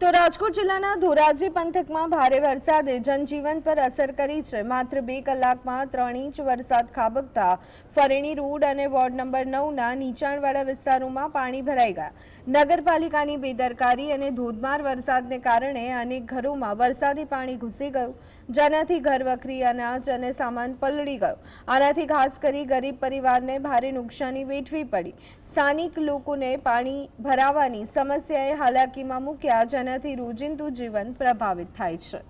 તો રાજકોટ જિલ્લાના ધોરાજી પંથકમાં ભારે વરસાદે જનજીવન પર અસર કરી છે. માત્ર બે કલાકમાં ત્રણ ઇંચ વરસાદ ખાબકતા ફરેણી રોડ અને વોર્ડ નંબર નવના નીચાણવાળા વિસ્તારોમાં પાણી ભરાઈ ગયા. નગરપાલિકાની બેદરકારી અને ધોધમાર વરસાદને કારણે અનેક ઘરોમાં વરસાદી પાણી ઘૂસી ગયું, જેનાથી ઘર વખરી, અનાજ અને સામાન પલળી ગયો. આનાથી ખાસ કરી ગરીબ પરિવારને ભારે નુકસાની વેઠવી પડી. સ્થાનિક લોકોને પાણી ભરાવાની સમસ્યાએ હાલાકીમાં મૂક્યા, જેનાથી રોજિંદુ જીવન પ્રભાવિત થાય છે.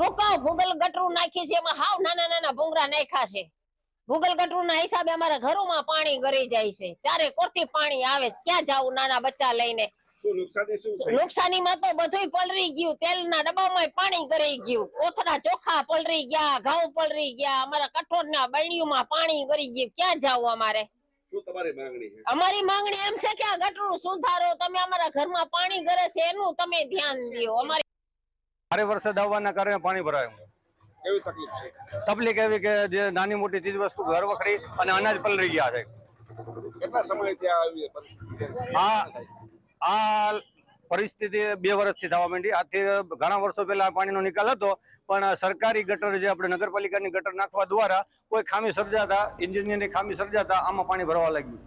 રોકાવ ભૂગલ ગટરું નાખી છે એમાં હાવ નાના નાના ભૂંગરા નાખ્યા છે. ભૂગલ ગટરું ના હિસાબે અમારા ઘરોમાં પાણી ગરી જાય છે. ચારે કોરથી પાણી આવે છે? ક્યાં જાવ નાના બચ્ચા લઈને? નુકસાનીમાં તો બધુંય પલરી ગયું. તેલના ડબ્બામાં પાણી કરી ગયું. કોથળા ચોખા પલરી ગયા ઘઉં પલરી ગયા અમારા કઠોળના બરણીઓમાં પાણી કરી ગયું. ક્યાં જાવું અમારે? માંગણી છે? અમારી માંગણી એમ છે કે આ ગટરું સુધારો તમે અમારા ઘરમાં પાણી ગરે છે એનું તમે ધ્યાન દો અમારી ભારે વરસાદ આવવાના કારણે પાણી ભરાયું. કેવી તકલીફ છે? તકલીફ એવી કે જે નાની મોટી ચીજ વસ્તુ ઘર વખરી અને અનાજ પલરી ગયા છે. કેટલા સમય ત્યાં આવી? આ આ પરિસ્થિતિ બે વર્ષથી થવા માંડી. આથી ઘણા વર્ષો પહેલા પાણીનો નિકાલ હતો, પણ સરકારી ગટર જે આપણે નગરપાલિકાની ગટર નાખવા દ્વારા કોઈ ખામી સર્જાતા એન્જિનિયરની ખામી સર્જાતા, આમાં પાણી ભરવા લાગ્યું